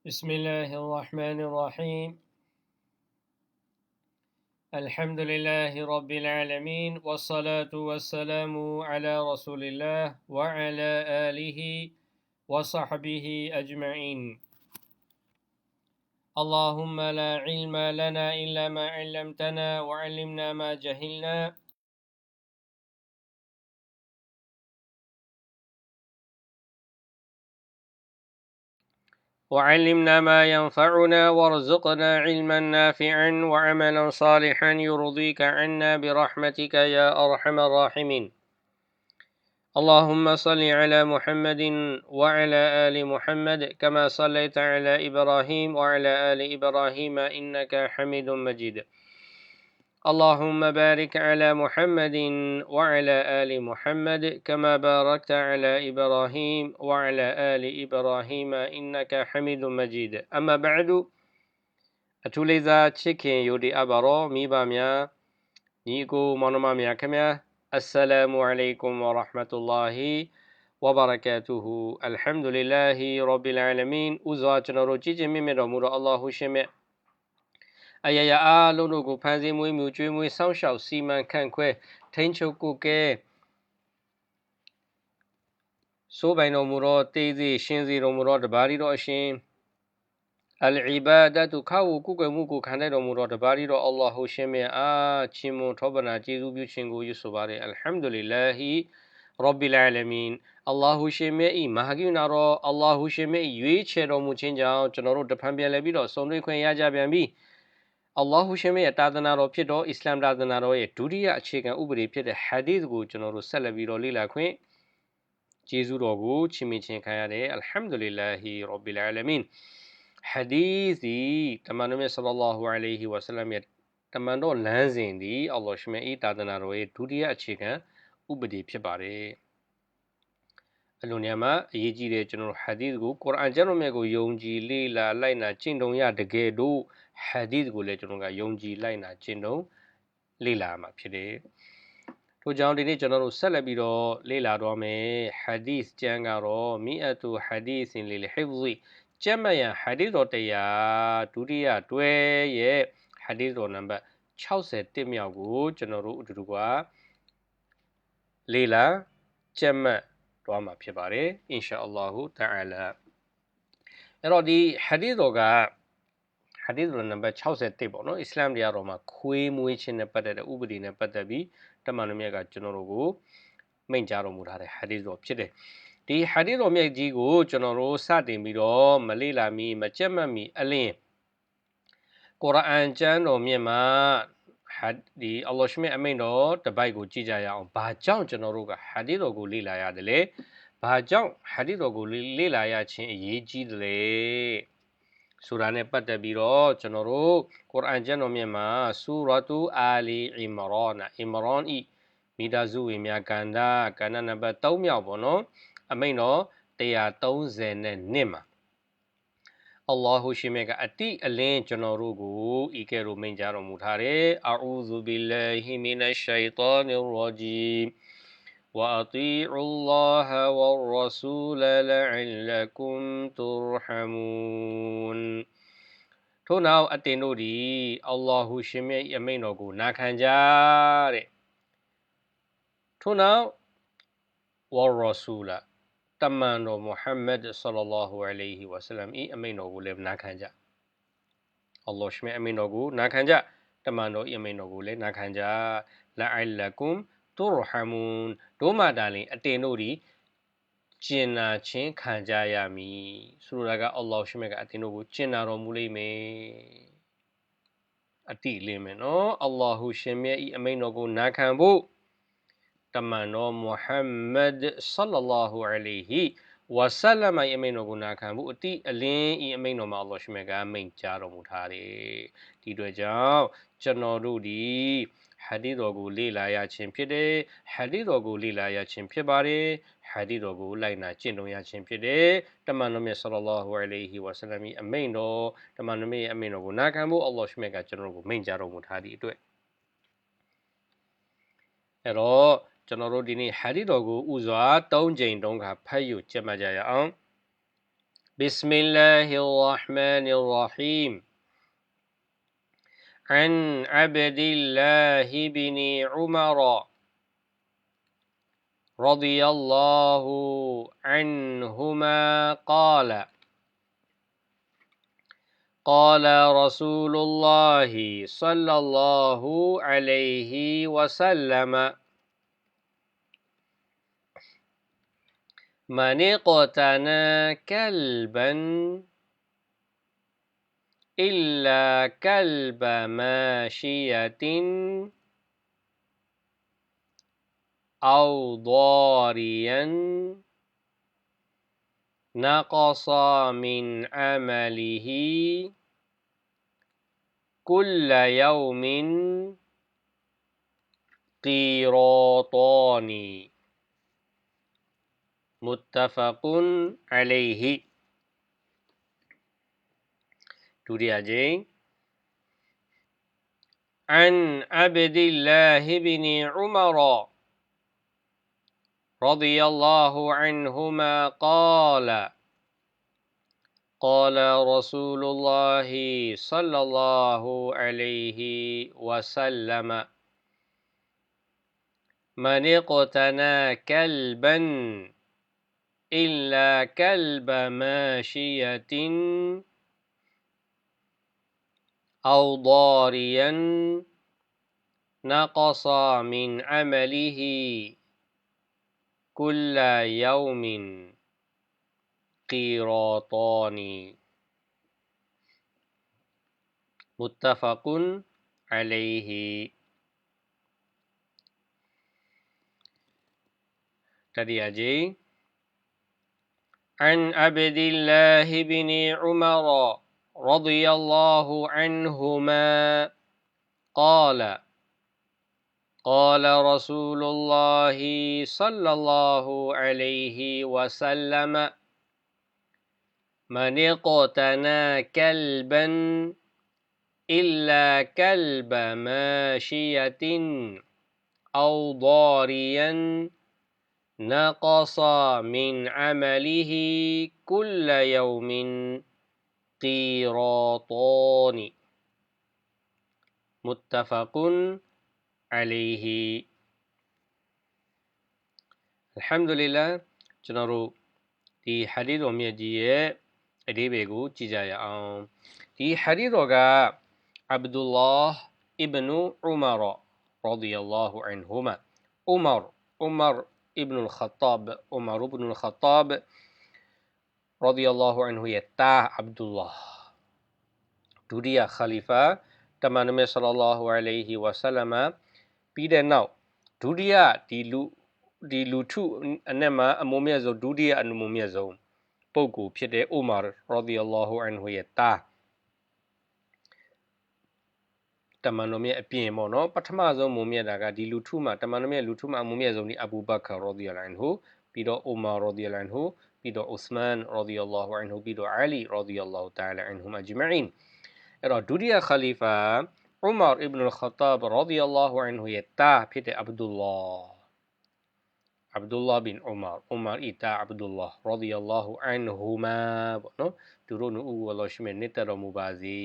بسم الله الرحمن الرحيم. الحمد لله رب العالمين والصلاة والسلام على رسول الله وعلى آله وصحبه أجمعين. اللهم لا علم لنا إلا ما علمتنا وعلمنا ما جهلنا وعلمنا ما ينفعنا وارزقنا علما نافعا وعملا صالحا يرضيك عنا برحمتك يا أرحم الراحمين. اللهم صل على محمد وعلى آل محمد كما صليت على إبراهيم وعلى آل إبراهيم إنك حميد مجيد. اللهم بارك على محمد وعلى آل محمد كما باركت على إبراهيم وعلى آل إبراهيم إنك حميد مجيد. أما بعد أتوليزا تشيكين يودي أبرو ميبا ميا نيكو مانوما ميا كميا. السلام عليكم ورحمة الله وبركاته. الحمد لله رب العالمين. أزواجنا روجيجي ميمي رمور الله شمئ ယယအားလုံးတို့ကိုဖန်ဆင်းမွေးမြူကျွေးမွေးစောင့်ရှောက်စီမံခန့်ခွဲထိန်းချုပ်ကိုကဲဆိုးပိုင်တော်မူသောတေးစီရှင်စီတော်မူသောတပါးရီတော်အရှင်အလ်အီဘာဒတ်သူခါဝကုကွယ်မှုကိုခံတဲ့တော်မူသောတပါးရီတော်အလ္လာဟ်ဟူရှင်မြတ်အားချီးမွမ်းထောပနာကျေးဇူးပြုခြင်းကိုယူဆိုပါတယ်အလ်ဟမ်ဒူလ illah ရဘ်ဘီလ်အာလမင်အလ္လာဟူရှင်မြတ်ဤမဟာကိနာတော်အလ္လာဟူရှင်မြတ်ရွေးချယ်တော်မူခြင်းကြောင့်ကျွန်တော်တို့တဖန်ပြန်လဲပြီးတော့ဆုံတွေ့ခွင့်ရကြပြန်ပြီ။ အလ္လာဟူရှင်ရဲ့တာသနာတော်ဖြစ်သောအစ္စလာမ်တာသနာတော်ရဲ့ဒုတိယအခြေခံဥပဒေဖြစ်တဲ့ဟာဒီသ်ကိုကျွန်တော်တို့ဆက်လက်ပြီးတော့လေ့လာခွင့်ကျေးဇူးတော်ကိုချီးမြှင့်ခြင်းခံရတယ်အလ်ဟမ်ဒူလ illah ရဘ်ဘီလ်အာလမင်ဟာဒီသီတမန်တော်မြတ်ဆလ္လာဟူအလိုင်ဟီဝါဆလမ်ရဲ့တမန်တော်လမ်းစဉ်သည်အလ္လာဟ်ရှင်ရဲ့တာသနာတော်ရဲ့ဒုတိယအခြေခံဥပဒေဖြစ်ပါတယ်အလိုနေရာမှာအရေးကြီးတဲ့ကျွန်တော်တို့ဟာဒီသ်ကိုကုရ်အာန်ကျမ်းတော်မြတ်ကိုယုံကြည်လေ့လာလိုက်နာကျင့်သုံးရတကယ်တော့ ဟာဒီသ်ကိုလည်းကျွန်တော်ကယုံကြည်လိုက်နာကျင့်သုံးလေ့လာမှာဖြစ်တယ်။ထို့ကြောင့်ဒီနေ့ကျွန်တော်တို့ဆက်လက်ပြီးတော့လေ့လာတော့မယ်ဟာဒီသ်ကျမ်းကတော့မီအတူဟာဒီသ်လီလ်ဟိဖဇီကျမ်းမယန်ဟာဒီသ်တော်တရားဒုတိယတွဲရဲ့ဟာဒီသ်တော်နံပါတ်61မြောက်ကိုကျွန်တော်တို့အတူတူကလေ့လာကျမ်းမှတ်သွားမှာဖြစ်ပါတယ်အင်ရှာအလ္လာဟူတအာလာအဲ့တော့ဒီဟာဒီတော်က ဟာဒီတော်နံပါတ်61ပေါ့နော်အစ္စလာမ်တရားတော်မှာခွေးမွေးခြင်းနဲ့ပတ်သက်တဲ့ဥပဒေနဲ့ပတ်သက်ပြီးတမန်တော်မြတ်ကကျွန်တော်တို့ကိုမိန့်ကြားတော်မူထားတဲ့ဟာဒီတော်ဖြစ်တယ်ဒီဟာဒီတော်မြတ်ကြီးကိုကျွန်တော်တို့စတင်ပြီးတော့မလေ့လာမီမကြက်မှတ်မီအလင်းကုရ်အာန်ကျမ်းတော်မြတ်မှာဟာဒီအလ္လာဟ်ရှမြအမိန်တော်တပိုက်ကိုကြည့်ကြရအောင်ဘာကြောင့်ကျွန်တော်တို့ကဟာဒီတော်ကိုလေ့လာရတယ်လဲဘာကြောင့်ဟာဒီတော်ကိုလေ့လာရခြင်းအရေးကြီးတယ်လဲ ဆိုတာနဲ့ပတ်သက်ပြီးတော့ကျွန်တော်တို့ကုရ်အာန်ကျမ်းတော်မြတ်မှာဆူရတူအာလီအီမရာန်အီမရာန်ဤမိသားစုဝင်များကန္တာကန္တာနံပါတ်3မြောက်ပေါ့နော်အမိန်တော်130နဲ့နှစ်မှာအလ္လာဟူရှိမြတ်ကအတိအလင်းကျွန်တော်တို့ကိုဤကဲ့သို့မိန့်ကြားတော်မူထားတယ်အာအူဇူဘီလာဟီမီနရှိုင်တာနီရာဂျီမ် وأطيعوا الله والرسول لعلكم ترحمون ထို့နောက်အတင်တို့သည်အလ္လာဟူရှင်မြတ်အမိန့်တော်ကိုနာခံကြတဲ့ထို့နောက်ဝါရဆူလာတမန်တော်မုဟမ္မဒ်ဆလ္လာလာဟူအလိုင်ဟီဝါဆလမ်ဤအမိန့်တော်ကိုလည်းနာခံကြအလ္လာဟ်ရှင်မြတ်အမိန့်တော်ကိုနာခံကြတမန်တော်ဤအမိန့်တော်ကိုလည်းနာခံကြလာအလကုမ် တူရဟမွန်တို့မှတာလင်အတင်တို့သည်ကျင်နာခြင်းခံကြရမည်ဆိုလိုတာကအလ္လာဟ်ရှိမြတ်ကအတင်တို့ကိုကျင်နာတော်မူလိမ့်မယ်အတိလင်းမယ်နော်အလ္လာဟ်ရှင်မြတ်ဤအမိန့်တော်ကိုနာခံဖို့တမန်တော်မုဟမ္မဒ်ဆလ္လာလာဟူအလိုင်ဟီဝါဆလမ်အမိန်တော်ကိုနာခံဖို့အတိအလင်းဤအမိန်တော်မှာအလ္လာဟ်ရှိမြတ်ကမိန့်ကြားတော်မူထားတယ်ဒီအတွက်ကြောင့်ကျွန်တော်တို့ဒီ ဟာဒီတော်ကိုလေ့လာရခြင်းဖြစ်တယ်ဟာဒီတော်ကိုလေ့လာရခြင်းဖြစ်ပါတယ်ဟာဒီတော်ကိုလိုက်နာကျင့်သုံးရခြင်းဖြစ်တယ်တမန်တော်မြတ်ဆလ္လာလာဟူအလိုင်ဟီဝါဆလမ်အမိန်တော်တမန်တော်မြတ်အမိန်တော်ကိုနာခံဖို့အလ္လာဟ်ရှိမြတ်ကကျွန်တော်တို့ကိုမိန့်ကြားတော်မူထားသည့်အတွက်အဲ့တော့ကျွန်တော်တို့ဒီနေ့ဟာဒီတော်ကိုဥစွာ၃ချိန်တုံးခါဖတ်ယူကြက်မှတ်ကြရအောင် بسم الله الرحمن الرحيم عن عبد الله بن عمر رضي الله عنهما قال قال رسول الله صلى الله عليه وسلم من اقتنى كلبا إلا كلب ماشية أو ضاريا نقص من عمله كل يوم قيراطان متفق عليه. ترياجين عن عبد الله بن عمر رضي الله عنهما قال قال رسول الله صلى الله عليه وسلم من اقتنى كلبا إلا كلب ماشية أو ضاريا نقص من عمله كل يوم قيراطان. متفق عليه. تريجي عن عبد الله بن عمر رضي الله عنهما قال قال رسول الله صلى الله عليه وسلم من اقتنى كلبا إلا كلب ماشية أو ضاريا نقص من عمله كل يوم قيراطان متفق عليه الحمد لله ကျွန်တော်တို့ဒီဟာဒီတော်မြတ်ကြီးရဲ့အဓိပ္ပာယ်ကိုကြည့်ကြရအောင်ဒီဟာဒီတော်ကအဗ်ဒူလာအစ်ဘနူဥမာရရဒီยัลလာဟူအန်ဟူမာဥမာရဥမာရ ရာဒီအလ္လာဟူအန်ဟူရဲ့တာအဗ်ဒူလာဒုတိယခလီဖာတမန်တော်မြတ်ဆလလာဟူအလိုင်ဟီဝါဆလမ်ပြီးတဲ့နောက်ဒုတိယဒီလူဒီလူထုအနဲ့မှာအမုံမြတ်ဆုံးဒုတိယအမုံမြတ်ဆုံးပုဂ္ဂိုလ်ဖြစ်တဲ့အိုမာရာဒီအလ္လာဟူအန်ဟူရဲ့တာတမန်တော်မြတ်အပြင်ပေါ့နော်ပထမဆုံးမုံမြတ်တာကဒီလူထုမှာတမန်တော်မြတ်လူထုမှာအမုံမြတ်ဆုံးဒီအဘူဘကာရာဒီအလ္လာဟူ ပြီးတော့အိုမာရာဒီအလိုင်ဟူပြီးတော့ဥစမန်ရာဒီအလ္လာဟူအန်ဟူပြီးတော့အာလီရာဒီအလ္လာဟူတာလာအန်ဟူမအဂျမအင်အဲ့တော့ဒုတိယခလီဖာဥမာအစ်ဘ်န်ခတ်တာဘရာဒီအလ္လာဟူအန်ဟူရဲ့တာဖြစ်တဲ့အဗ်ဒူလာအဗ်ဒူလာဘင်ဥမာဥမာအီတာအဗ်ဒူလာရာဒီအလ္လာဟူအန်ဟူမာပေါ့နော်သူတို့နူအလောရှိမဲ့နှစ်တော်မူပါစေ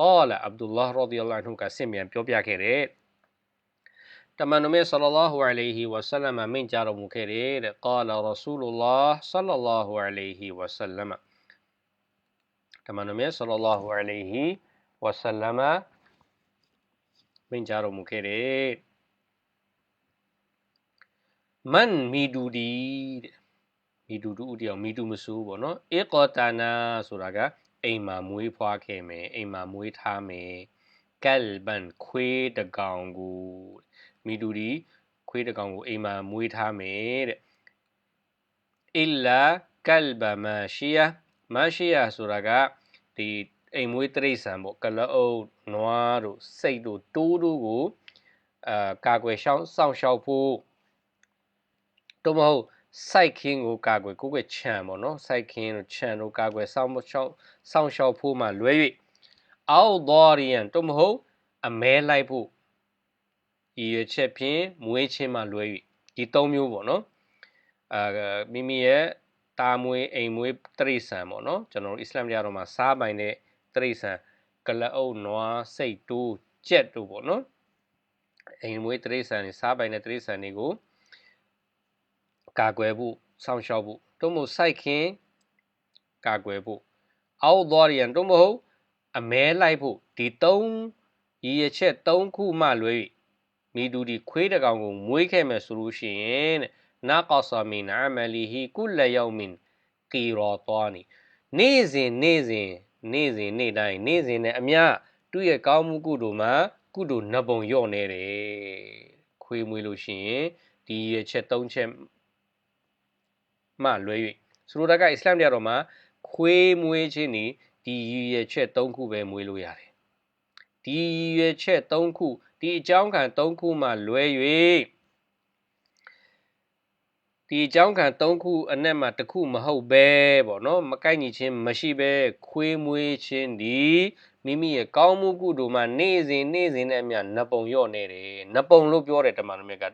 ကောလာအဗ်ဒူလာရာဒီအလ္လာဟူကဆင့်မြန်ပြောပြခဲ့တဲ့ တမန်တော်မြတ်ဆလ္လာလာဟူအလိုင်ဟီဝါဆလမ်မိန့်ကြားတော်မူခဲ့တဲ့ကောလာရဆူလူလာဆလ္လာလာဟူအလိုင်ဟီဝါဆလမ်တမန်တော်မြတ်ဆလ္လာလာဟူအလိုင်ဟီဝါဆလမ်မိန့်ကြားတော်မူခဲ့တဲ့မန်မီဒူဒီတဲ့မီဒူတူဦးတယောက်မီဒူမဆူပေါ့နော်ဧကောတာနာဆိုတာကအိမ်မှာမွေးဖွားခဲ့မယ်အိမ်မှာမွေးထားမယ်ကယ်ဘန်ခွေးတကောင်ကို မီဒူဒီခွေးတကောင်ကိုအိမ်မှာမွေးထားမယ်တဲ့အီလာကယ်ဘမာရှီယာမာရှီယာဆိုတာကဒီအိမ်မွေးတိရစ္ဆာန်ပေါ့ကလအုပ်နွားတို့စိတ်တို့တိုးတို့ကိုအာကာကွယ်ရှောင်းစောင့်ရှောက်ဖို့တော့မဟုတ်စိုက်ခင်းကိုကာကွယ်ကိုယ်ကခြံပေါ့နော်စိုက်ခင်းတို့ခြံတို့ကာကွယ်စောင့်ရှောက်စောင့်ရှောက်ဖို့မှလွဲ၍အောက်ဒေါ်ရီယန်တော့မဟုတ်အမဲလိုက်ဖို့ ရည်ရွယ်ချက်ဖြင့်မွေးချင်းမှလွဲ၍ဒီ၃မျိုးပေါ့နော်အာမိမိရဲ့ တာမွေးအိမ်မွေးတရိษံပေါ့နော်ကျွန်တော်တို့အစ္စလာမ်တရားတော်မှာစားပိုင်တဲ့တရိษံကလအုပ်နွားစိတ်တိုးကြက်တို့ပေါ့နော်အိမ်မွေးတရိษံတွေစားပိုင်တဲ့တရိษံတွေကိုကာကွယ်ဖို့စောင့်ရှောက်ဖို့တို့မို့စိုက်ခင်ကာကွယ်ဖို့အောက်သွားရန်တို့မဟုတ်အမဲလိုက်ဖို့ဒီသုံးရည်ရချက်၃ခုမှလွဲ၍ မိတူဒီခွေးတကောင်ကိုမွေးခဲ့မယ်ဆိုလို့ရှိရင်တဲ့နာကောဆာမင်အမလီဟီကုလယောမင်ကီရောသွားနီနေ့စဉ်နေ့စဉ်နေ့စဉ်နေ့တိုင်းနေ့စဉ်နဲ့အမျှသူ့ရဲ့ကောင်းမှုကုသိုလ်မှာကုသိုလ်နှစ်ပုံလျော့နေတယ်ခွေးမွေးလို့ရှိရင်ဒီရချက်၃ချက်မှလွဲ၍ဆိုလိုတာကအစ္စလာမ်တရားတော်မှာခွေးမွေးခြင်းนี่ဒီရည်ရွယ်ချက်၃ခုပဲမွေးလို့ရတယ်ဒီရည်ရွယ်ချက်၃ခု ဒီအကြောင်းခံ၃ခုမှလွဲ၍ဒီအကြောင်းခံ၃ခုအနက်မှာတစ်ခုမဟုတ်ပဲပေါ့နော်မကိုက်ညီခြင်းမရှိပဲခွေးမွေးခြင်းဒီမိမိရဲ့ကောင်းမှုကုသိုလ်မှာနေ့စဉ်နေ့စဉ်နဲ့အမျှနပုံရော့နေတယ်နပုံလို့ပြောတယ်တမန်တော်မြတ်က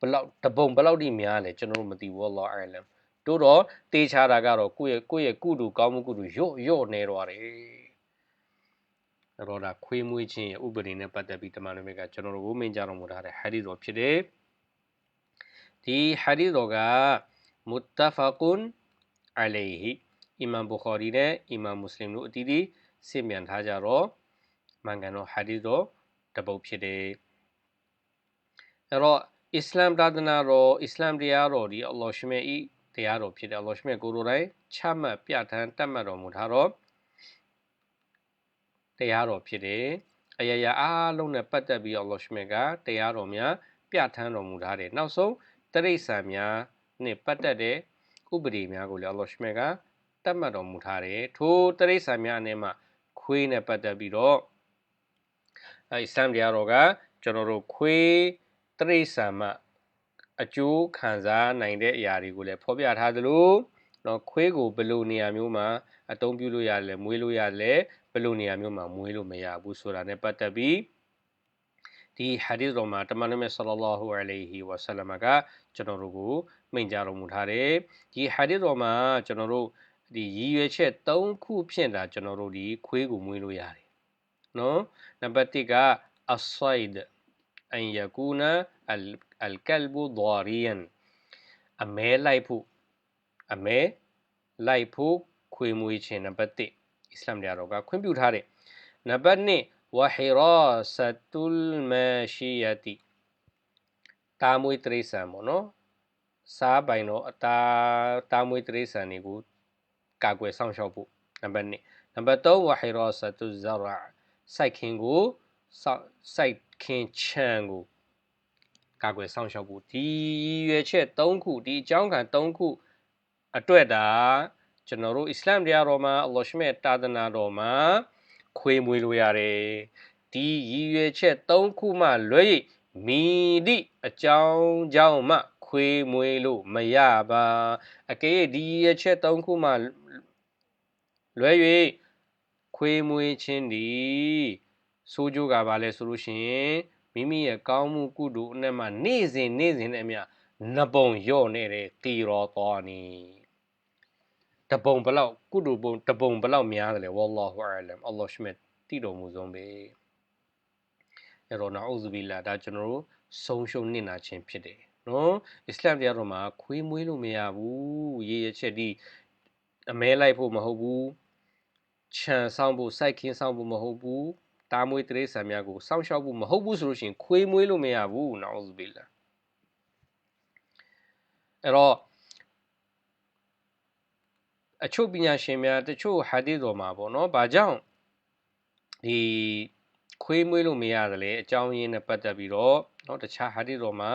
ဘလောက်တပုံဘလောက်ထိများလဲကျွန်တော်တို့မသိဘူး Allah alam တို့တော့တေးချတာကတော့ကိုယ့်ရဲ့ကိုယ့်ရဲ့ကုတုကောင်းမှုကုတုရော့ရော့နေတော့တယ်အဲ့ တော့ဒါခွေးမွေးခြင်းရဲ့ဥပဒေနဲ့ပတ်သက်ပြီးတမန်တော်မြတ်ကကျွန်တော်တို့ကိုမင်ကြတော်မူထားတဲ့ဟာဒီတော်ဖြစ်တယ်ဒီဟာဒီတော်ကမုတ္တဖကွန်အလိုင်ဟီအီမမ်ဘူခါရီနဲ့အီမမ်မွတ်စလင်တို့အတီးတီးစင်မြန်ထားကြတော့မှန်ကန်တော့ဟာဒီတော်တပုတ်ဖြစ်တယ်အဲ့တော့အစ္စလာမ်သာသနာတော်အစ္စလာမ်တရားတော်ဒီအလ္လာဟ်ရှမေဤတရားတော်ဖြစ်တယ်အလ္လာဟ်ရှမေကိုရိုတိုင်းချမှတ်ပြဋ္ဌာန်းတတ်မှတ်တော်မူထားတော့ တရားတော်ဖြစ်တယ်အယယအားလုံးနဲ့ပတ်သက်ပြီးအလ္လာဟ်ရှမေကတရားတော်များပြဋ္ဌာန်းတော်မူထားတယ်နောက်ဆုံးတရိษံများနဲ့ပတ်သက်တဲ့ဥပဒေများကိုလည်းအလ္လာဟ်ရှမေကတတ်မှတ်တော်မူထားတယ်ထိုတရိษံများအနေမှာခွေးနဲ့ပတ်သက်ပြီးတော့အဲစံတရားတော်ကကျွန်တော်တို့ခွေးတရိษံမှာအကျိုးခံစားနိုင်တဲ့အရာတွေကိုလည်းဖော်ပြထားသလိုနော်ခွေးကိုဘယ်လိုနေရာမျိုးမှာ အသုံးပြုလို့ရလဲမွေးလို့ရလဲဘယ်လိုနေရာမျိုးမှာမွေးလို့မရဘူးဆိုတာနဲ့ပတ်သက်ပြီးဒီဟာဒီသ်တော်မှာတမန်တော်မြတ်ဆလလောဟူအလိုင်ဟီဝါဆလမ်ကကျွန်တော်တို့ကိုမိန့်ကြားတော်မူထားတယ်ဒီဟာဒီသ်တော်မှာကျွန်တော်တို့ဒီရည်ရွယ်ချက်၃ခုဖြင့်ဒါကျွန်တော်တို့ဒီခွေးကိုမွေးလို့ရတယ်နော်နံပါတ်1ကအဆိုက်ဒ်အန်ယကူနာအလ်အလ်ကလ်ဘူဒါရီယန်အမဲလိုက်ဖို့အမဲလိုက်ဖို့ ခွေးမွေးခြင်းနံပါတ်1အစ္စလာမ်တရားတော်ကခွင့်ပြုထားတယ်နံပါတ်2ဝဟီရာဆတူလ်မာရှီယတီတာမွေးတရိษံပေါ့နော်စားပိုင်တော့အတာတာမွေးတရိษံတွေကိုကာကွယ်စောင့်ရှောက်ဖို့နံပါတ်2နံပါတ်3ဝဟီရာဆတူဇရာစိုက်ခင်ကိုစိုက်ခင်ချံကိုကာကွယ်စောင့်ရှောက်ဖို့ဒီရွယ်ချက်၃ခုဒီအကြောင်းခံ၃ခုအတွက်ဒါ ကျွန်တော်တို့အစ္စလာမ်တရားတော်မှာအလ္လာဟ်ရှမေတာဒနာတော်မှာခွေးမွေးလို့ရတယ်ဒီရည်ရွယ်ချက်၃ခုမှလွဲ၍မိသည့်အကြောင်းကြောင့်မှခွေးမွေးလို့မရပါအကယ်ဒီရည်ရွယ်ချက်၃ခုမှလွဲ၍ခွေးမွေးခြင်းဒီဆိုးကျိုးကဘာလဲဆိုလို့ရှိရင်မိမိရဲ့ကောင်းမှုကုသိုလ်အနက်မှာနေ့စဉ်နေ့စဉ်နဲ့အမျှနပုံရော့နေတဲ့တီရောတော်နီ တပုံဘလောက်ကုသိုလ်ပုံတပုံဘလောက်များတယ်လေဝါလာဟူအလမ်အလ္လာဟ်ရှမတ်တည်တော်မူဆုံးပဲအဲ့တော့နာအူဇူဘီလာဒါကျွန်တော်တို့ဆုံးရှုံးနစ်နာခြင်းဖြစ်တယ်နော်အစ္စလာမ်တရားတော်မှာခွေးမွေးလို့မရဘူးရေရချက်ဒီအမဲလိုက်ဖို့မဟုတ်ဘူးခြံဆောင်ဖို့စိုက်ခင်းဆောင်ဖို့မဟုတ်ဘူးတားမွေးတရေဆံများကိုစောင့်ရှောက်ဖို့မဟုတ်ဘူးဆိုလို့ရှိရင်ခွေးမွေးလို့မရဘူးနာအူဇူဘီလာအဲ့တော့ အချို့ပညာရှင်များတချို့ဟာဒီတော်မှာပေါ့နော်။ဘာကြောင့်ဒီခွေးမွေးလို့မရတယ်လေအကြောင်းရင်းနဲ့ပတ်သက်ပြီးတော့เนาะတခြားဟာဒီတော်မှာ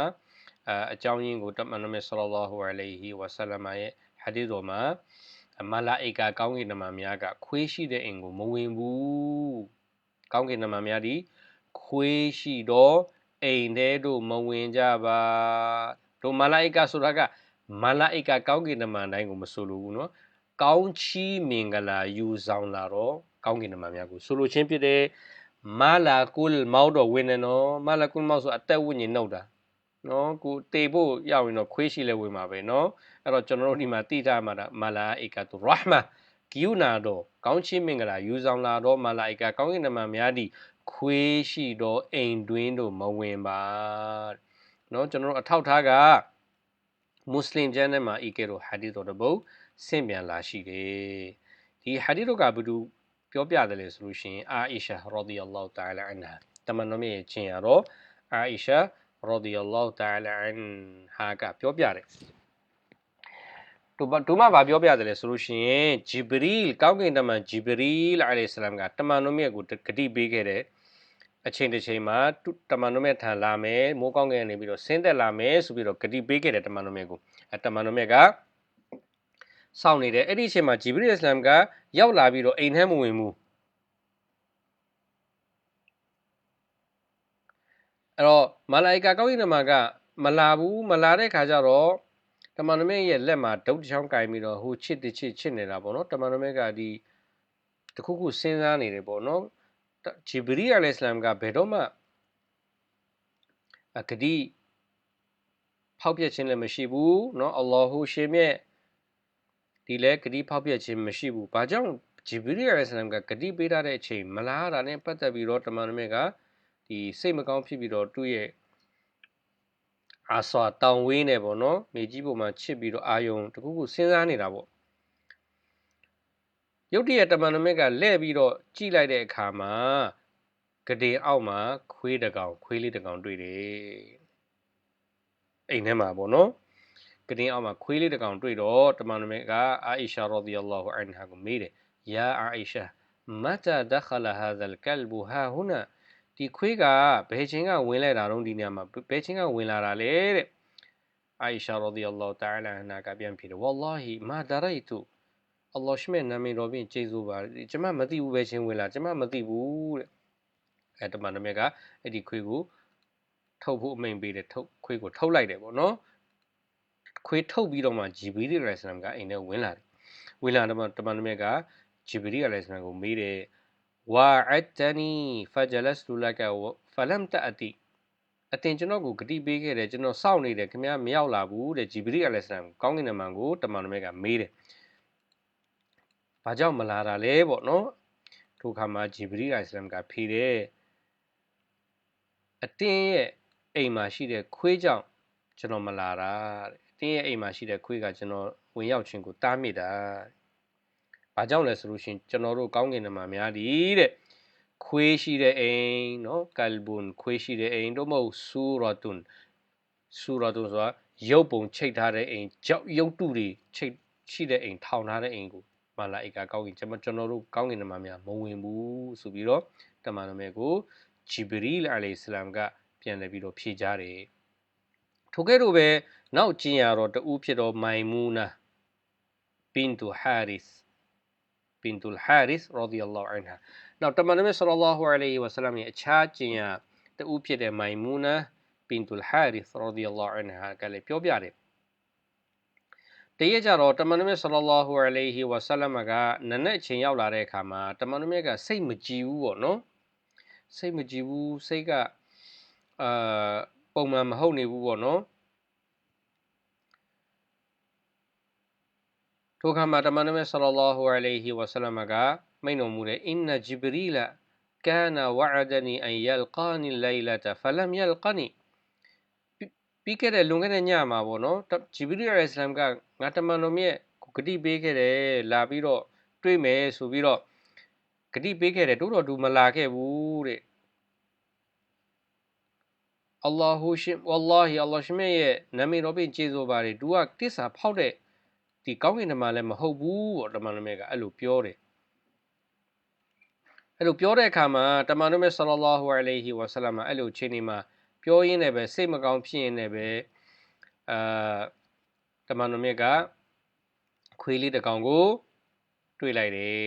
အအကြောင်းရင်းကိုတမန်တော်မြတ်ဆလလောဟူအလိုင်ဟီဝါဆလမ်ရဲ့ဟာဒီတော်မှာမလာအိကာကောင်းကင်နမများကခွေးရှိတဲ့အိမ်ကိုမဝင်ဘူး။ကောင်းကင်နမများဒီခွေးရှိတော့အိမ်ထဲတို့မဝင်ကြပါတို့မလာအိကာဆိုတာကမလာအိကာကောင်းကင်နမတိုင်းကိုမဆိုလိုဘူးเนาะ ကောင်းချီးမင်္ဂလာယူဆောင်လာတော့ကောင်းကင်နမများကိုဆိုလိုချင်းဖြစ်တဲ့မာလာကုလ်မောက်တော့ဝင်နေနော်မာလာကုလ်မောက်ဆိုအသက်ဝိညာဉ်နှုတ်တာနော်ကိုတေဖို့ရောက်ရင်တော့ခွေးရှိလဲဝင်မှာပဲနော်အဲ့တော့ကျွန်တော်တို့ဒီမှာတိတာမှာမလာအိကာတူရာဟ်မာဂီယူနာတော့ကောင်းချီးမင်္ဂလာယူဆောင်လာတော့မလာအိကာကောင်းကင်နမများသည်ခွေးရှိတော့အိမ်တွင်းတို့မဝင်ပါနော်ကျွန်တော်တို့အထောက်ထားကမွတ်စလင်ကျမ်းထဲမှာဤကဲတော့ဟာဒီတော်တပုတ် ဆင့်ပြန်လာရှိတယ်ဒီဟာဒီတို့ကဘယ်သူပြောပြတယ်လဲဆိုလို့ရှိရင်အာအီရှာရာဒီအလ္လာဟ်တာလာအန်ဟာတမန်တော်မြတ်ချင်းရတော့အာအီရှာရာဒီအလ္လာဟ်တာလာအန်ဟာကပြောပြတယ်တို့တို့မှဗာပြောပြတယ်လေဆိုလို့ရှိရင်ဂျီဘရီလ်ကောင်းကင်တမန်ဂျီဘရီလ်အလိုင်ဆလမ်ကတမန်တော်မြတ်ကိုဂတိပေးခဲ့တယ်အချိန်တစ်ချိန်မှာတမန်တော်မြတ်ထံလာမယ်မိုးကောင်းကင်နေပြီးတော့ဆင်းသက်လာမယ်ဆိုပြီးတော့ဂတိပေးခဲ့တယ်တမန်တော်မြတ်ကိုအဲတမန်တော်မြတ်က စောင့်နေတယ်အဲ့ဒီအချိန်မှာဂျီဘရီအစ္စလမ်ကရောက်လာပြီးတော့အိမ်ထဲမဝင်ဘူးအဲ့တော့မာလာအီကာကောင်းကင်တမန်ကမလာဘူးမလာတဲ့ခါကျတော့တမန်တော်မြတ်ရဲ့လက်မှာဒုတ်တစ်ချောင်းကင်ပြီးတော့ဟိုချစ်တချစ်ချစ်နေတာပေါ့နော်တမန်တော်မြတ်ကဒီတခုခုစဉ်းစားနေတယ်ပေါ့နော်ဂျီဘရီအလိုင်စလမ်ကဘယ်တော့မှဂတိဖောက်ပြက်ခြင်းလည်းမရှိဘူးเนาะအလ္လာဟူရှင်မြတ် ဒီလဲဂတိဖောက်ပြက်ခြင်းမရှိဘူးဘာကြောင့်ဂျီဘရီအလိုင်စလမ်ကဂတိပေးထားတဲ့အချိန်မလားတာနဲ့ပတ်သက်ပြီးတော့တမန်တော်မြတ်ကဒီစိတ်မကောင်းဖြစ်ပြီးတော့သူ့ရဲ့အာဆွာတောင်ဝေးနေပေါ့နော်မြေကြီးပေါ်မှာချစ်ပြီးတော့အာယုံတခုခုစဉ်းစားနေတာပေါ့ရုတ်တရက်တမန်တော်မြတ်ကလဲ့ပြီးတော့ကြည့်လိုက်တဲ့အခါမှာဂဒေအောက်မှာခွေးတကောင်ခွေးလေးတကောင်တွေ့တယ်အိမ်ထဲမှာပေါ့နော် ဂဒေအောက်မှာခွေးလေးတကောင်တွေ့တော့တမန်တော်မြတ်ကအာအီရှာရာဒီအလ္လာဟူအန်ဟာကိုမေးတယ်ယာအာအီရှာမတာဒခလဟာဇလ်ကလ်ဘူဟာဟူနာဒီခွေးကဘယ်ချင်းကဝင်လာတာတော့ဒီနေရာမှာဘယ်ချင်းကဝင်လာတာလဲတဲ့အာအီရှာရာဒီအလ္လာဟူတာအာလာဟနာကပြန်ဖြေတယ်ဝါလာဟီမာဒရိုက်တူအလ္လာဟ်ရှမေနာမည်တော်ဖြင့်ကျေးဇူးပါကျွန်မမသိဘူးပဲချင်းဝင်လာကျွန်မမသိဘူးတဲ့အဲတမန်တော်မြတ်ကအဲ့ဒီခွေးကိုထုတ်ဖို့အမိန်ပေးတယ်ထုတ်ခွေးကိုထုတ်လိုက်တယ်ပေါ့နော် ခွေးထုတ်ပြီးတော့မှဂျီဘီရီရိုင်ဆလမ်ကအိမ်ထဲဝင်လာတယ်ဝင်လာတော့တမန်တော်မြတ်ကဂျီဘီရီရိုင်ဆလမ်ကိုမေးတယ်ဝါအတနီဖဂျလတ်လူလကဖလမ်တအတီအတင်ကျွန်တော်ကိုဂတိပေးခဲ့တယ်ကျွန်တော်စောင့်နေတယ်ခင်ဗျားမရောက်လာဘူးတဲ့ဂျီဘရီအလိုင်ဆလမ်ကောင်းကင်နမန်ကိုတမန်တော်မြတ်ကမေးတယ်ဘာကြောင့်မလာတာလဲပေါ့နော်ထိုခါမှာဂျီဘရီအလိုင်ဆလမ်ကဖြေတယ်အတင်းရဲ့အိမ်မှာရှိတဲ့ခွေးကြောင့်ကျွန်တော်မလာတာတဲ့အ တင်းရဲ့အိမ်မှာရှိတဲ့ခွေးကကျွန်တော်ဝင်ရောက်ခြင်းကိုတားမြစ်တာဘာကြောင့်လဲဆိုလို့ရှင်ကျွန်တော်တို့ကောင်းကင်နမများသည်တဲ့ခွေးရှိတဲ့အိမ်နော်ကလ်ဘွန်ခွေးရှိတဲ့အိမ်တို့မဟုတ်ဆူရတွန်ဆူရတွန်ဆိုတာရုပ်ပုံချိတ်ထားတဲ့အိမ်ကြောက်ရုပ်တုတွေချိတ်ရှိတဲ့အိမ်ထောင်ထားတဲ့အိမ်ကိုမလာအိကာကောင်းကင်ကျွန်တော်တို့ကောင်းကင်နမများမဝင်ဘူးဆိုပြီးတော့တမန်တော်မြတ်ကိုဂျီဘရီလ်အလိုင်ဆလမ်ကပြန်လည်ပြီးတော့ဖြေကြတယ် ထိုကဲ့သို့ပဲနောက်ကျင်ရတော့တူဖြစ်တော့မိုင်မူနာဘင်တူဟာရစ်ဘင်တူဟာရစ်ရာဒီအလ္လာဟ်အန်ဟာနောက်တမန်တော်မြတ်ဆလ္လာလဟူအလိုင်ဝါဆလမ်ရဲ့အခြားကျင်ရတူဖြစ်တဲ့မိုင်မူနာဘင်တူဟာရစ်ရာဒီအလ္လာဟ်အန်ဟာကလည်းပြောပြတယ်တရက်ကြတော့တမန်တော်မြတ်ဆလ္လာလဟူအလိုင်ဝါဆလမ်ကနနက်အချိန်ရောက်လာတဲ့အခါမှာတမန်တော်မြတ်ကစိတ်မကြည်ဘူးပေါ့နော်စိတ်မကြည်ဘူးစိတ်ကအာ ပုံမှန်မဟုတ်နေဘူးပေါ့နော်ထိုအခါမှာတမန်တော်မြတ်ဆလ္လာဟူအလัยဟီဝါဆလမ်ကမိန့်တော်မူတဲ့အင်နဂျီဘရီလာကာနာဝအဒနီအန်ယလ်ကာနီလိုင်လာတဖလမ်ယလ်ကနီပြီးခဲ့တဲ့လွန်ခဲ့တဲ့ညမှာပေါ့နော်ဂျီဘရီအစ္စလမ်ကငါတမန်တော်မြတ်ဂတိပေးခဲ့တယ်လာပြီးတော့တွေ့မယ်ဆိုပြီးတော့ဂတိပေးခဲ့တယ်တို့တော်သူမလာခဲ့ဘူးတဲ့ အလ္လာဟူရှင်ဝလ္လာဟီအလ္လာရှင်ရဲ့နာမည်တော်ဖြင့်ကျေးဇူးပါတယ်သူကတစ္ဆာဖောက်တဲ့ဒီကောင်းကင်ဓမ္မလည်းမဟုတ်ဘူးပေါ့တမန်တော်မြတ်ကအဲ့လိုပြောတယ်အဲ့လိုပြောတဲ့အခါမှာတမန်တော်မြတ်ဆလ္လာလဟူအလိုင်ဟီဝါဆလမ်အဲ့လိုချိန်နေမှာပြောရင်းနဲ့ပဲစိတ်မကောင်းဖြစ်ရင်းနဲ့ပဲအာတမန်တော်မြတ်ကခွေးလေးတစ်ကောင်ကိုတွေ့လိုက်တယ်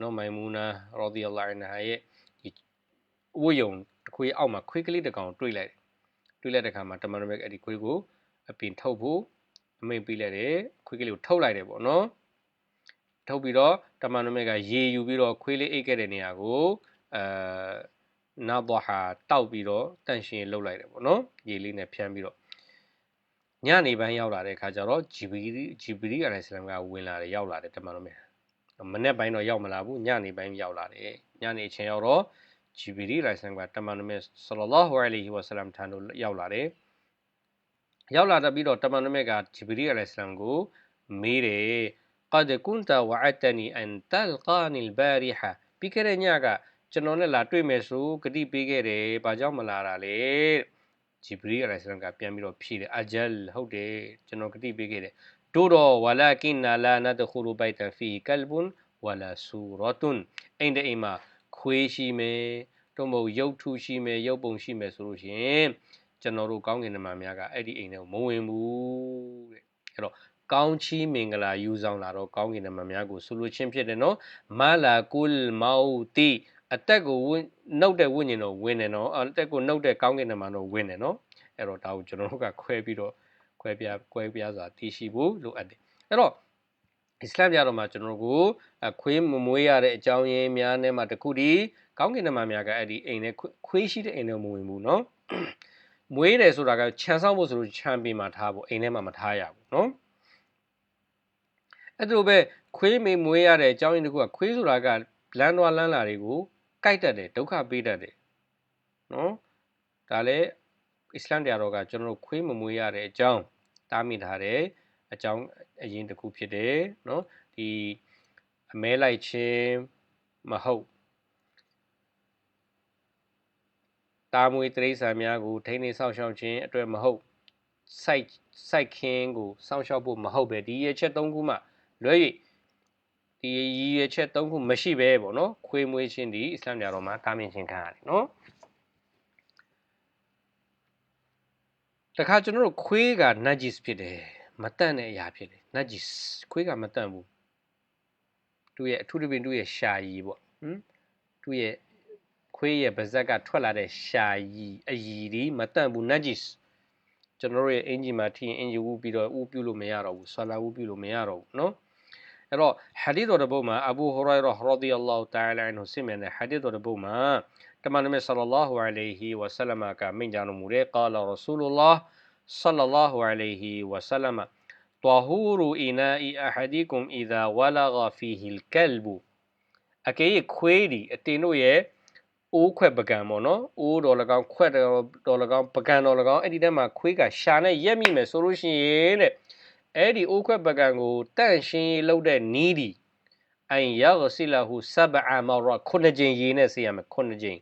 နော်မိုင်မူနာရာဒီအလ္လာဟ်အန်ဟာရဲ့ဒီဝိယုံခွေးအောက်မှာခွေးကလေးတစ်ကောင်တွေ့လိုက်တွေ့ လိုက်တဲ့အခါမှာတမန်တော်မြတ်အဲ့ဒီခွေးကိုအပင်ထုတ်ဖို့အမိန်ပေးလိုက်တယ်ခွေးကလေးကိုထုတ်လိုက်တယ်ပေါ့နော်ထုတ်ပြီးတော့တမန်တော်မြတ်ကရေယူပြီးတော့ခွေးလေးအိတ်ခဲ့တဲ့နေရာကိုအဲနာဘဟာတောက်ပြီးတော့တန့်ရှင်လှုပ်လိုက်တယ်ပေါ့နော်ရေလေးနဲ့ဖြန်းပြီးတော့ညနေပိုင်းရောက်လာတဲ့အခါကျတော့ဂျီဘီဂျီဘီအလိုင်ဆလမ်ကဝင်လာတယ်ရောက်လာတယ်တမန်တော်မြတ်မနေ့ပိုင်းတော့ရောက်မလာဘူးညနေပိုင်းရောက်လာတယ်ညနေအချိန်ရောက်တော့ Jibril လိုင်ဆန်ကတမန်တော်မြတ်ဆလ္လာလာဟူအလိုင်းဝါဆလမ်ထံသို့ရောက်လာတယ်။ရောက်လာတဲ့ပြီးတော့တမန်တော်မြတ်က Jibril လိုင်ဆန်ကိုမေးတယ်။ "qad kunta wa'adtani an talqani al-bariha" ပြီးခဲ့တဲ့ညကကျွန်တော်နဲ့လာတွေ့မယ်ဆိုကတိပေးခဲ့တယ်။ဘာကြောင့်မလာတာလဲ။ Jibril လိုင်ဆန်ကပြန်ပြီးတော့ဖြေတယ်။ "ajal ဟုတ်တယ်ကျွန်တော်ကတိပေးခဲ့တယ်။တို့တော့ walakinna la nadkhulu baytan fihi kalbun wala suratun" အိမ်တဲ့အိမ်မှာ ခွေးရှိမယ်။တို့မဟုတ်ရုပ်ထုရှိမယ်ရုပ်ပုံရှိမယ်ဆိုလို့ရှိရင်ကျွန်တော်တို့ကောင်းကင်နမများကအဲ့ဒီအိမ်ထဲကိုမဝင်ဘူးတဲ့။အဲ့တော့ကောင်းချီးမင်္ဂလာယူဆောင်လာတော့ကောင်းကင်နမများကိုဆုလို့ချင်းဖြစ်တယ်နော်မာလာကုလ်မောက်တီအသက်ကိုနှုတ်တဲ့ဝိညာဉ်တော့ဝင်တယ်နော်အသက်ကိုနှုတ်တဲ့ကောင်းကင်နမတော့ဝင်တယ်နော်အဲ့တော့ဒါကိုကျွန်တော်တို့ကခွဲပြီးတော့ခွဲပြားခွဲပြားစွာတည်ရှိဖို့လိုအပ်တယ်အဲ့တော့ အစ္စလာမ်ပြတော့မှာကျွန်တော်တို့ခွေးမမွေးရတဲ့အကြောင်းရင်းများနဲ့မှတခုဒီကောင်းကင်နမများကအဲ့ဒီအိမ်နဲ့ခွေးရှိတဲ့အိမ်တော့မဝင်ဘူးနော်မွေးတယ်ဆိုတာကခြံဆောင်ဖို့ဆိုလို့ခြံပေးမှာထားဖို့အိမ်ထဲမှာမထားရဘူးနော်အဲ့လိုပဲခွေးမေမွေးရတဲ့အကြောင်းရင်းတစ်ခုကခွေးဆိုတာကလမ်းသွားလမ်းလာတွေကိုကြိုက်တတ်တယ်ဒုက္ခပေးတတ်တယ်နော်ဒါလည်းအစ္စလမ်တရားတော်ကကျွန်တော်တို့ခွေးမမွေးရတဲ့အကြောင်းတားမိထားတဲ့ အကြောင်းအရင်တစ်ခုဖြစ်တယ်နော်ဒီအမဲလိုက်ခြင်းမဟုတ်တာမွေတရိษံများကိုထိန်းသိမ်းဆောင်ရှောက်ခြင်းအတွက်မဟုတ်စိုက်စိုက်ခင်းကိုစောင့်ရှောက်ဖို့မဟုတ်ပဲဒီရချက်၃ခုမှလွဲ၍ဒီရည်ရွယ်ချက်၃ခုမရှိပဲပေါ့နော်ခွေးမွေးခြင်းဒီအစ္စလာမ်ညာတော်မှာတားမြင်ခြင်းခံရတယ်နော်တခါကျွန်တော်တို့ခွေးကနတ်ဂျစ်ဖြစ်တယ် မတန့်တဲ့အရာဖြစ်တယ်နတ်ကြီးခွေးကမတန့်ဘူးသူ့ရဲ့အထူးသဖြင့်သူ့ရဲ့ရှာရည်ပေါ့ဟမ်သူ့ရဲ့ခွေးရဲ့ပါဇက်ကထွက်လာတဲ့ရှာရည်အရည်ဒီမတန့်ဘူးနတ်ကြီးကျွန်တော်ရဲ့အင်ဂျီမှာထီရင်အင်ဂျီဝူပြီးတော့ဥပြုလို့မရတော့ဘူးဆလာဝူပြုလို့မရတော့ဘူးနော်အဲ့တော့ဟာဒီသ်တော်တစ်ပုဒ်မှာအဘူဟူရိုင်ရာရာဒီအလ္လာဟူတာအလာအန်ဟူဆင်မြန်တဲ့ဟာဒီသ်တော်တစ်ပုဒ်မှာတမန်တော်မြတ်ဆလ္လာလဟူအလိုင်ဟီဝဆလမကမိန့်ကြားတော်မူတဲ့ကာလာရဆူလူလာဟ် sallallahu alayhi wa sallam طهور إناء أحدكم إذا ولغ فيه الكلب အကေခွေးဒီအတင်တို့ရဲ့အိုးခွက်ပကံပေါ့နော်အိုးတော်လကောင်ခွက်တော်လကောင်ပကံတော်လကောင်အဲ့ဒီထဲမှာခွေးကရှာနဲ့ရက်မိမယ်ဆိုလို့ရှိရင်တဲ့အဲ့ဒီအိုးခွက်ပကံကိုတန့်ရှင်းလုပ်တဲ့နီးဒီအင်ယဂစီလာဟူဆဘအမရခုနှစ်ကြိမ်ရေနဲ့ဆေးရမယ်ခုနှစ်ကြိမ်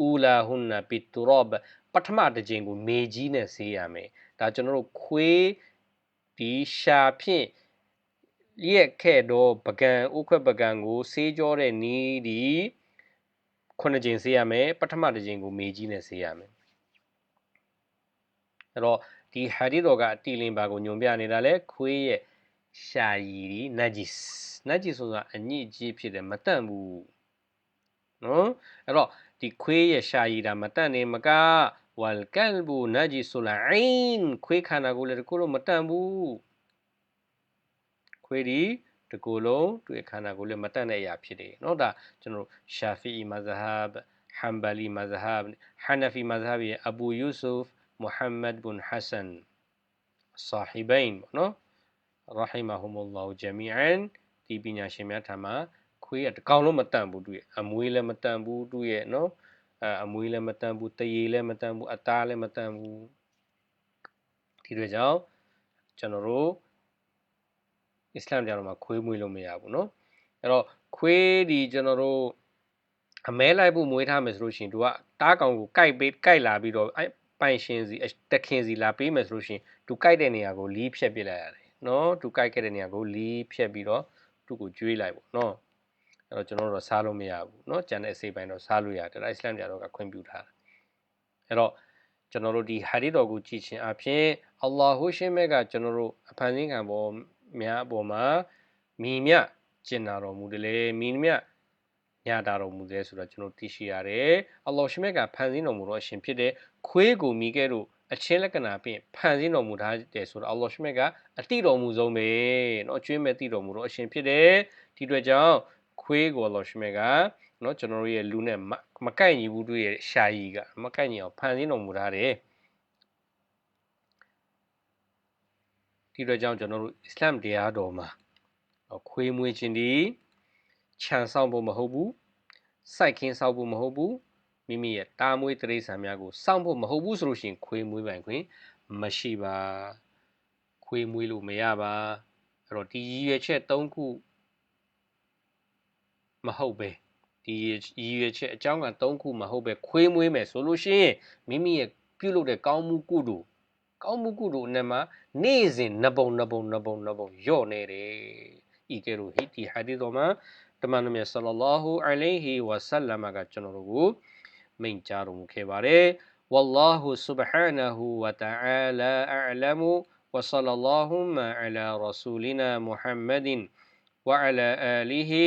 အူလာဟွန်နဘီတူရဘပထမတစ်ကြိမ်ကိုမေကြီးနဲ့ဆေးရမယ်ဒါကျွန်တော်တို့ခွေးဒီရှာဖြင့်ရက်ခဲ့တော့ပကံဥခွက်ပကံကိုဆေးကြောတဲ့နီးဒီခုနှစ်ကြိမ်ဆေးရမယ်ပထမတစ်ကြိမ်ကိုမေကြီးနဲ့ဆေးရမယ်အဲ့တော့ဒီဟာဒီတော်ကအတီလင်ပါကိုညွန်ပြနေတာလဲခွေးရဲ့ရှာရည်ဒီနတ်ဂျစ်နတ်ဂျစ်ဆိုတာအညစ်အကြေးဖြစ်တယ်မတန့်ဘူးနော်အဲ့တော့ ဒီခွေးရဲ့ရှာရည်တာမတန့်နေမကဝလ်ကလ်ဘူနဂျီဆူလအိန်ခွေးခန္ဓာကိုယ်လည်းတကူလုံးမတန့်ဘူးခွေးဒီတကူလုံးသူ့ရဲ့ခန္ဓာကိုယ်လည်းမတန့်တဲ့အရာဖြစ်တယ်เนาะဒါကျွန်တော်ရှာဖီအီမဇဟဘ်ဟမ်ဘလီမဇဟဘ်ဟနဖီမဇဟဘ်ရဲ့အဘူယူဆုဖ်မုဟမ္မဒ်ဘွန်ဟဆန်ဆာဟီဘိုင်เนาะရဟီမဟူမူလ္လာဟူဂျမီအန်ဒီပညာရှင်များထံမှာ ခွေးကတကောင်လုံးမတန်ဘူးသူရဲ့အမွေးလည်းမတန်ဘူးသူရဲ့နော်အဲအမွေးလည်းမတန်ဘူးတရေလည်းမတန်ဘူးအသားလည်းမတန်ဘူးဒီတွေကြောင့်ကျွန်တော်တို့အစ္စလာမ်ကြောင့်မှာခွေးမွေးလို့မရဘူးနော်အဲ့တော့ခွေးဒီကျွန်တော်တို့အမဲလိုက်ဖို့မွေးထားမယ်ဆိုလို့ရှိရင်သူကတားကောင်ကိုကိုက်ပေးကိုက်လာပြီးတော့အဲပိုင်ရှင်စီတခင်စီလာပေးမယ်ဆိုလို့ရှိရင်သူကိုက်တဲ့နေရာကိုလီးဖြတ်ပစ်လိုက်ရတယ်နော်သူကိုက်ခဲ့တဲ့နေရာကိုလီးဖြတ်ပြီးတော့သူ့ကိုကျွေးလိုက်ပေါ့နော် အဲ့တော့ကျွန်တော်တို့စားလို့မရဘူးเนาะကျန်တဲ့အစိပ်ပိုင်းတော့စားလို့ရတယ်ဒါအစ္စလာမ်တရားတော်ကခွင့်ပြုထားတာအဲ့တော့ကျွန်တော်တို့ဒီဟာဒီတော်ကိုကြည့်ခြင်းအပြင်အလ္လာဟူရှင်မဲကကျွန်တော်တို့အဖန်ဆင်းခံပေါ်များအပေါ်မှာမိမြကျင်နာတော်မူတယ်လေမိမြညတာတော်မူတယ်ဆိုတော့ကျွန်တော်သိရှိရတယ်အလ္လာဟ်ရှင်မဲကဖန်ဆင်းတော်မူတော့အရှင်ဖြစ်တဲ့ခွေးကိုမိခဲ့တို့အချင်းလက္ခဏာဖြင့်ဖန်ဆင်းတော်မူထားတယ်ဆိုတော့အလ္လာဟ်ရှင်မဲကအတိတော်မူဆုံးပဲเนาะအကျွေးမဲ့တိတော်မူတော့အရှင်ဖြစ်တယ်ဒီအတွက်ကြောင့် ခွေးကိုလောရှိမေကနော်ကျွန်တော်တို့ရဲ့လူနဲ့မကန့်ညီဘူးသူရဲ့ရှာကြီးကမကန့်ညီအောင်ဖန်ဆင်းတော်မူထားတယ်ဒီတော့ကြောင့်ကျွန်တော်တို့အစ္စလာမ်တရားတော်မှာခွေးမွေးခြင်းဒီခြံဆောင်ဖို့မဟုတ်ဘူးစိုက်ခင်းဆောက်ဖို့မဟုတ်ဘူးမိမိရဲ့တာမွေးတရိษံများကိုစောင့်ဖို့မဟုတ်ဘူးဆိုလို့ရှိရင်ခွေးမွေးပိုင်ခွင့်မရှိပါခွေးမွေးလို့မရပါအဲ့တော့ဒီရည်ရွယ်ချက်၃ခု မဟုတ်ပဲဒီရည်ရွယ်ချက်အကြောင်းက၃ခုမဟုတ်ပဲခွေးမွေးမယ်ဆိုလို့ရှိရင်မိမိရဲ့ပြုလုပ်တဲ့ကောင်းမှုကုသိုလ်ကောင်းမှုကုသိုလ်နဲ့မှနေ့စဉ်နှပုံနှပုံနှပုံနှပုံညော့နေတယ်ဤကဲလို့ဟီဒီဟာဒီတော်မှာတမန်တော်မြတ်ဆလလာဟူအလိုင်ဟီဝါဆလမ်ကကျွန်တော်တို့ကိုမိန့်ကြားတော်မူခဲ့ပါတယ်ဝလ္လာဟူဆုဘဟာနဟူဝတအာလာအာလမ်ဝဆလလာဟူမအလာရဆူလနာမုဟမ္မဒင်ဝအလာအာလီဟီ